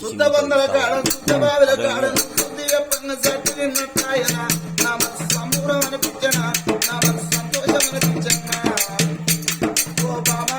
శుద్ధ బంధుల కాడ శుద్ధ బావిల కాడ శుద్ధి ఎప్పుడున్న సట్టు నిన్నట్టాయన నా మనసు సంబూరం అనిపించన నా మనసు సంతోషం అనిపించన ఓ బాబా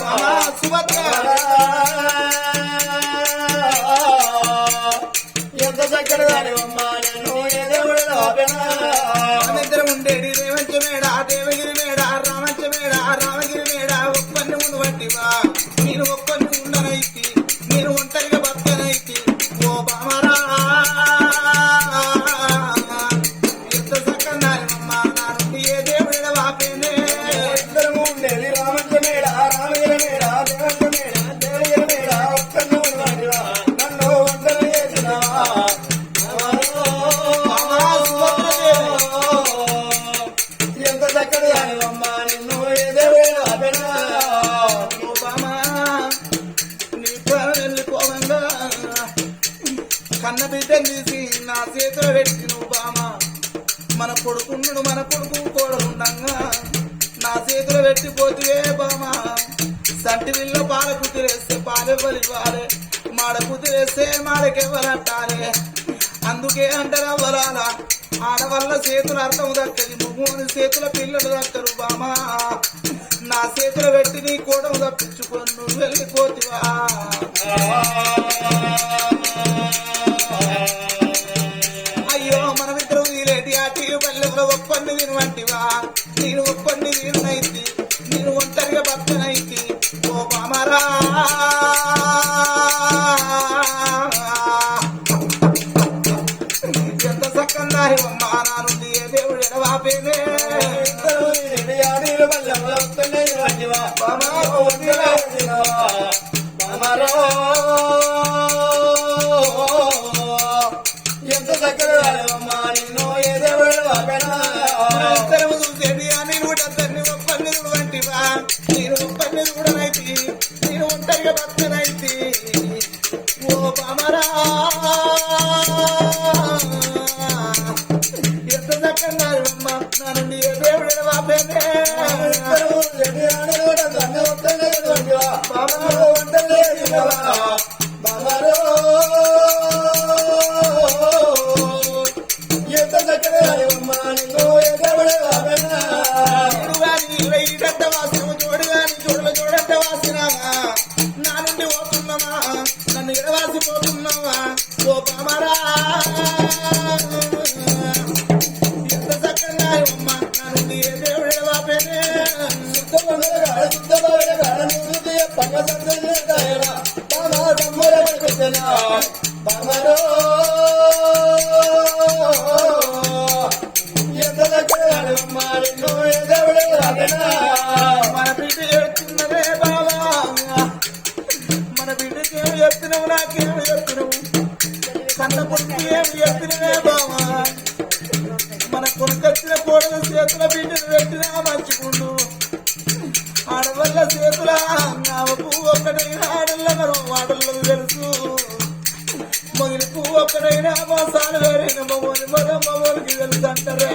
మామా సుభద్ర. లెక్కలు పెట్టి నువ్వు బామ మన కొడుకున్నాడు మన కొడుకు కోడలుండంగా. నా చేతులు పెట్టి పోతివే బామ. సంటి పాల కుదిరేస్తే పాలెవ్వలు ఇవ్వాలి. మాడ కుదిరేస్తే మాడకెవ్వలంటారే అందుకే అంటారా అంటారవ్వరాలా. ఆడవాళ్ళ చేతులు అర్థం దక్కది. ముగ్గురు చేతుల పిల్లలు దక్కరు బామ. నా చేతుల పెట్టి నీ కూడా తప్పించుకొని నువ్వు వెళ్ళిపోతివా. ఎంత సక్కన్నారి అమ్మానానుంది ఏ దేవుడు ఎడవాపేనే ఎంత దగ్గర అమ్మా నిన్ను ఏ దేవుడు చూడట వాసన చూడగాని చూడల చూడట వాసన కొడుకు ఏం ఎత్తినే బావా మన కొనుకొచ్చిన కోడల చేతుల బిడ్డను పెట్టినా మంచుకుండు ఆడవల్ల చేతుల నావకు ఒక్కటైనా ఆడల్ల వాడల్లో తెలుసు మొగిలిపు ఒక్కడైనా మా సాలు వేరైన మమ్మల్ని మరో మమ్మల్కి తెలుసు అంటారే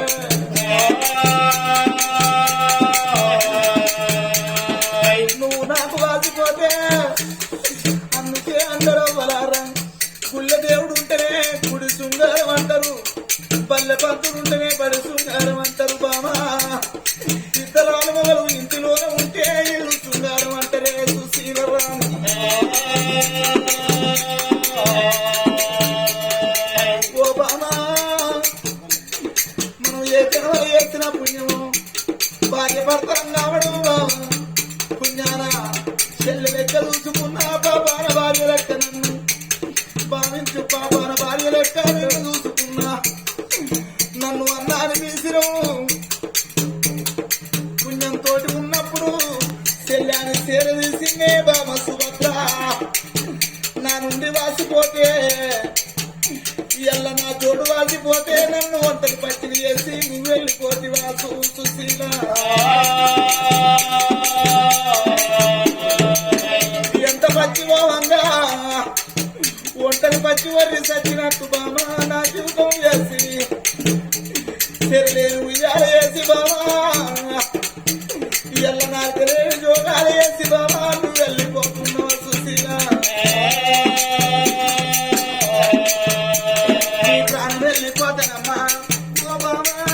చూడారు అంటారే చూసిరాని ఓబామా మనం ఏ కనవలు చేసిన పుణ్యము భార్య భర్తలం కావడం పుణ్యాన చెల్లి లెక్క చూసుకున్నా పాపాన భార్య లెక్క నన్ను. భావించు పాపాన భార్య లెక్క నేను చూసుకున్నా. నన్ను అన్నాను తీసిరు. పుణ్యంతో ఉన్నప్పుడు చెల్లాని చేరదీసిందే బామ సుభద్ర. నా నుండి వాసిపోతే ఎల్ల నా తోడు వాసిపోతే నన్ను ఒంటరి పట్టిని వేసి నువ్వు వెళ్ళిపోతే వాసు సుశీల. ఎంత పచ్చిమోహంగా ఒంటరి పచ్చి వర్రి సచ్చినట్టు ఎల్ల నాకలేని జోగాలు వేసి బామా నువ్వు వెళ్ళిపోతున్నావు సుశీల ప్రాణం వెళ్ళిపోతానమ్మా ఓ బామా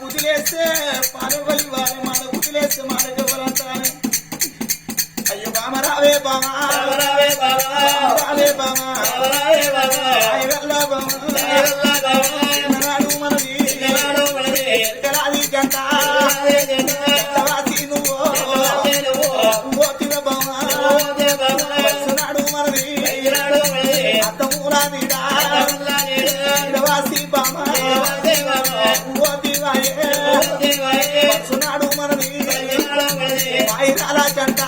కుదిలేస్తే పాల వలి వారి మాడ కుదిలేస్తే మాడ ఎవరంటానే అయ్యో బామ రావే బామా. రావే బామా మనది ఎక్కడాది జంట